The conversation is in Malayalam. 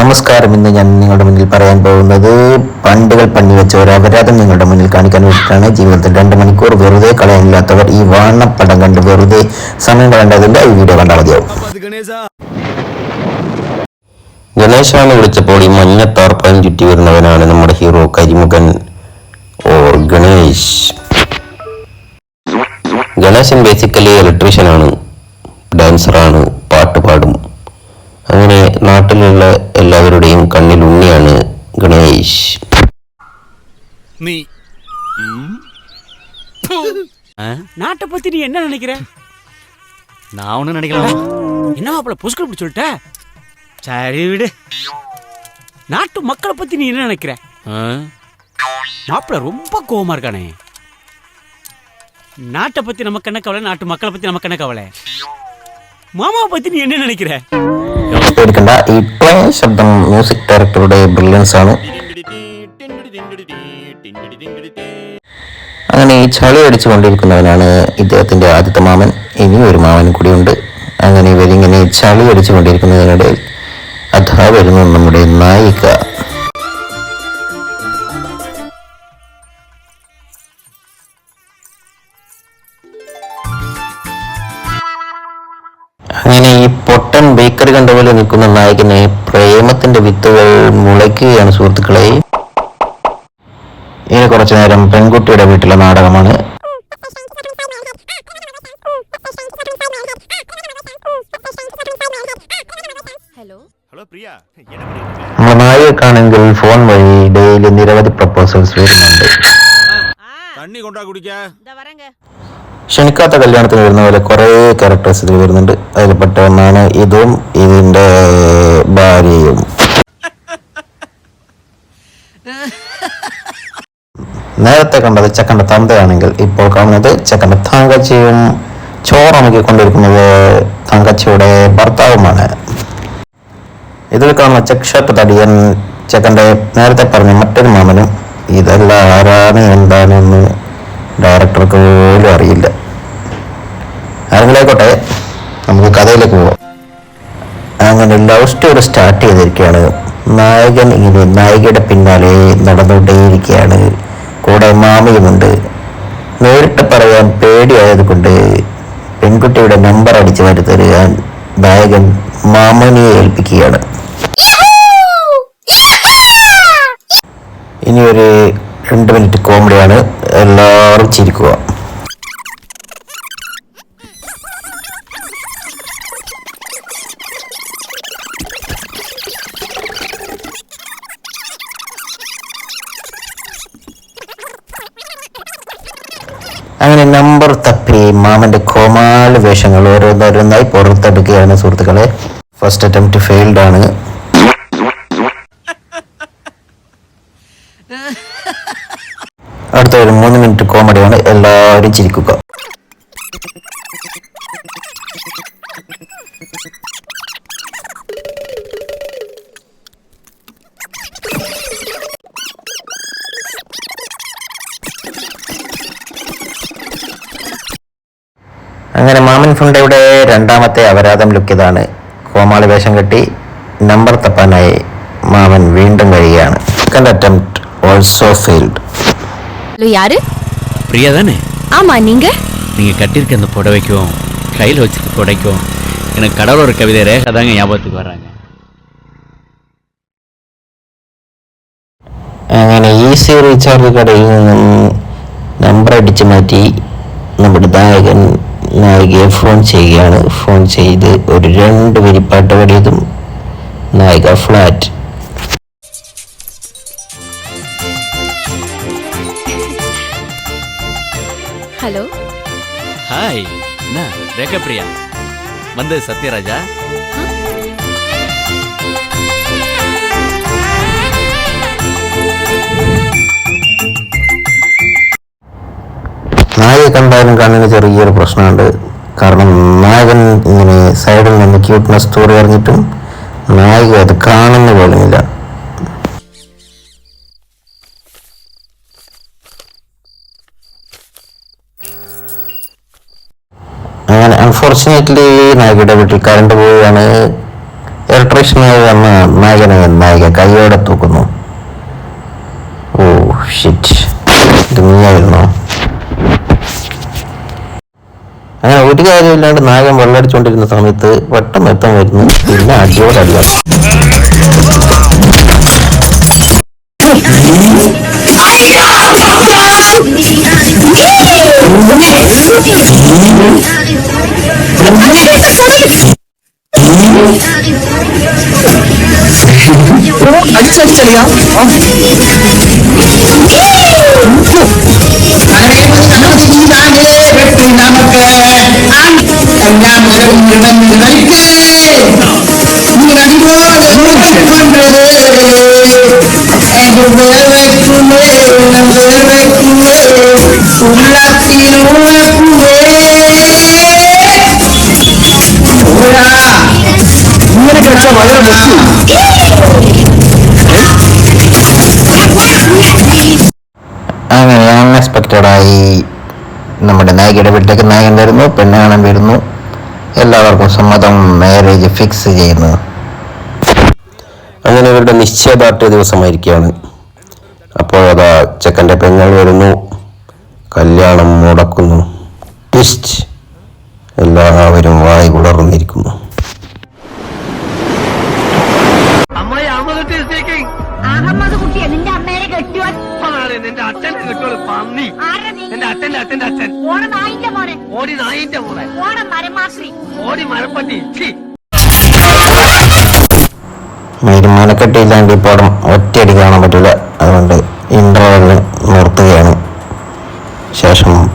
നമസ്കാരം. ഇന്ന് ഞാൻ നിങ്ങളുടെ മുന്നിൽ പറയാൻ പോകുന്നത് പണ്ടുകൾ പണി വെച്ചവർ അപരാധം നിങ്ങളുടെ മുന്നിൽ കാണിക്കാൻ വേണ്ടിയിട്ടാണ്. ജീവിതത്തിൽ രണ്ട് മണിക്കൂർ വെറുതെ കളയാനില്ലാത്തവർ ഈ വാണപ്പടം കണ്ട് വെറുതെ സമയം കളയേണ്ടതില്ല. ഈ വീഡിയോ കണ്ടാൽ മതിയാവും. ഗണേശാണ് വിളിച്ചപ്പോൾ ഈ മഞ്ഞ ചുറ്റി വരുന്നവനാണ് നമ്മുടെ hero കരിമുഖൻ or Ganesh Ganeshan basically electrician ആണ്. ഡാൻസറാണ് നാട്ടിലുള്ള എല്ലാവരുടെയും കണ്ണിൽ ഉണ്ണിയാണ് ഗണേഷ് நீ நாட்டை பத்தி நீ என்ன நினைக்கிற நான் ஒன்றும் நினைக்கலாம் என்ன மாப்பிள புஷ்கர் இப்படி சொல்லிட்ட சரி விடு நாட்டு மக்களை பத்தி நீ என்ன நினைக்கிற மாப்பிள ரொம்ப கோவமா இருக்கானே நாட்டை பத்தி நமக்கு என்ன கவலை நாட்டு மக்களை பத்தி நமக்கு என்ன கவலை மாமாவை பத்தி நீ என்ன நினைக்கிற പേടിക്കണ്ട. ഈ പ്ലേ ശബ്ദം മ്യൂസിക് ഡയറക്ടറുടെ ബ്രില്യൻസ് ആണ്. അങ്ങനെ ഈ ചളി അടിച്ചു കൊണ്ടിരിക്കുന്നവനാണ് ഇദ്ദേഹത്തിന്റെ ആദ്യത്തെ മാമൻ. ഇനി ഒരു മാമൻ കൂടിയുണ്ട്. അങ്ങനെ ഇവരിങ്ങനെ ചളി അടിച്ചു കൊണ്ടിരിക്കുന്നതിനിടയിൽ അഥാ വരുന്നു നമ്മുടെ നായിക. കണ്ട നിൽക്കുന്ന നായകന് പ്രേമത്തിന്റെ വിത്തുകൾ മുളയ്ക്കുകയാണ് സുഹൃത്തുക്കളെ. ഇനി കുറച്ചു നേരം പെൺകുട്ടിയുടെ വീട്ടിലെ നാടകമാണ്. നമ്മുടെ നായികക്കാണെങ്കിൽ ഫോൺ വഴി ഡെയിലി നിരവധി പ്രപ്പോസൽസ് വരുന്നുണ്ട്. തണ്ണി കൊണ്ടാ കുടിക്കാ. ക്ഷണിക്കാത്ത കല്യാണത്തിന് വരുന്ന പോലെ കുറേ ക്യാരക്ടേഴ്സ് ഇതിൽ വരുന്നുണ്ട്. അതിൽപ്പെട്ട ഒന്നാണ് ഇതും ഇതിന്റെ ഭാര്യയും. നേരത്തെ കണ്ടത് ചെക്കന്റെ തന്തയാണെങ്കിൽ ഇപ്പോൾ കാണുന്നത് ചെക്കന്റെ തങ്കച്ചിയും ചോറമക്കി കൊണ്ടിരിക്കുന്നത് തങ്കച്ചിയുടെ ഭർത്താവുമാണ്. ഇതിൽ കാണുന്ന ചെക്ക് ഷർട്ട് തടിയൻ ചെക്കന്റെ നേരത്തെ പറഞ്ഞ മറ്റൊരു മാമനും ഇതെല്ലാം ആരാണ് എന്താണെന്ന് ഡയറക്ടർക്ക് പോലും അറിയില്ല. സ്റ്റോറി സ്റ്റാർട്ട് ചെയ്തിരിക്കുകയാണ്. നായകൻ ഇങ്ങനെ നായികയുടെ പിന്നാലെ നടന്നുകൊണ്ടേയിരിക്കുകയാണ്. കൂടെ മാമിയുമുണ്ട്. നേരിട്ട് പറയാൻ പേടിയായതുകൊണ്ട് പെൺകുട്ടിയുടെ നമ്പർ അടിച്ചു വരുത്തരുകാൻ നായകൻ മാമനിയെ ഏൽപ്പിക്കുകയാണ്. ഇനി ഒരു രണ്ട് മിനിറ്റ് കോമഡിയാണ് എല്ലാവരും ചിരിക്കുക. അങ്ങനെ നമ്പർ തപ്പി മാമന്റെ കോമാളി വേഷങ്ങൾ ഓരോന്നോരോന്നായി പുറത്തെടുക്കുകയാണ് സുഹൃത്തുക്കളെ. ഫസ്റ്റ് അറ്റംപ്റ്റ് ഫെയിൽഡ് ആണ്. അടുത്ത ഒരു മൂന്ന് മിനിറ്റ് കോമഡിയാണ് എല്ലാവരും ചിരിക്കുക. അങ്ങനെ മാമൻ ഫുണ്ടയുടെ രണ്ടാമത്തെ അപരാധം ലുക്കിയതാണ് കോമാളി വേഷം കെട്ടി നമ്പർ തപ്പാനായി മാമൻ വീണ്ടും കഴിയുകയാണ് second attempt also failed hello யாரு பிரியா தானே ஆமா நீங்க நீங்க கட்டியிருக்க அந்த புடவைக்கும் கையில் வச்சிருக்க புடைக்கும் எனக்கு கடவுளோட கவிதை ரேகா தாங்க ஞாபகத்துக்கு வர்றாங்க അങ്ങനെ ഈസി റീചാർജ് കടയിൽ നിന്നും നമ്പർ അടിച്ചു മാറ്റി നമ്മുടെ നായകൻ നായികയെ ഫോൺ ചെയ്യുകയാണ് ഫോൺ ചെയ്ത് ഒരു രണ്ട് വരിപ്പാട്ട് പാടിയതും നായിക ഫ്ലാറ്റ് ஹலோ ஹாய் என்ன ரேகா பிரியா வந்து சத்யராஜா നായിക കണ്ടാലും കണ്ണിന് ചെറിയൊരു പ്രശ്നമുണ്ട്. കാരണം നായകൻ ഇങ്ങനെ സൈഡിൽ നിന്ന് ക്യൂട്ട്നെസ് സ്റ്റോറി അറിഞ്ഞിട്ടും നായിക അത് കാണുന്ന പോലുമില്ല. അങ്ങനെ അൺഫോർച്ചുനേറ്റ്ലി നായികയുടെ വീട്ടിൽ കറണ്ട് പോവുകയാണ്. ഇലക്ട്രീഷ്യനായി വന്ന നായകനെ നായിക കൈയോടെ തൂക്കുന്നു. ഓ ഷിറ്റ് ഇത് നീയായിരുന്നോ? അങ്ങനെ ഒരു കാര്യമില്ലാണ്ട് നായകൻ വെള്ളടിച്ചുകൊണ്ടിരുന്ന സമയത്ത് പെട്ടെന്ന് എത്താൻ വരുന്നു പിന്നെ അടിയോടെ അടിയാം അങ്ങനെ അൺഎക്സ്പെക്റ്റഡായി നമ്മുടെ നായികയുടെ വീട്ടിലേക്ക് നായകൻ വരുന്നു പെണ്ണ് കാണാൻ വരുന്നു. എല്ലാവർക്കും സമ്മതം മാരേജ് ഫിക്സ് ചെയ്യുന്നത് അങ്ങനെ ഇവരുടെ നിശ്ചയദാർഢ്യ ദിവസമായിരിക്കുകയാണ്. അപ്പോൾ അതാ ചെക്കന്റെ പെങ്ങൾ വരുന്നു. കല്യാണം മുടക്കുന്നു. ട്വിസ്റ്റ് എല്ലാവരും വായി ഉളർന്നിരിക്കുന്നു പന്നി എന്റെ അച്ഛന്റെ അച്ഛന്റെ അച്ഛൻ. ഓണ നായിന്റെ മോനെ. ഓടി നായിന്റെ മോനെ ഓട മരമാശ്രീ. ഓടി മരപ്പട്ടി ഛീ. തീരുമാനക്കെട്ടില്ലാണ്ട് ഈ പടം ഒറ്റയടി കാണാൻ പറ്റില്ല അതുകൊണ്ട് ഇന്റർവെല്ലിൽ നിർത്തുകയാണ്. ശേഷം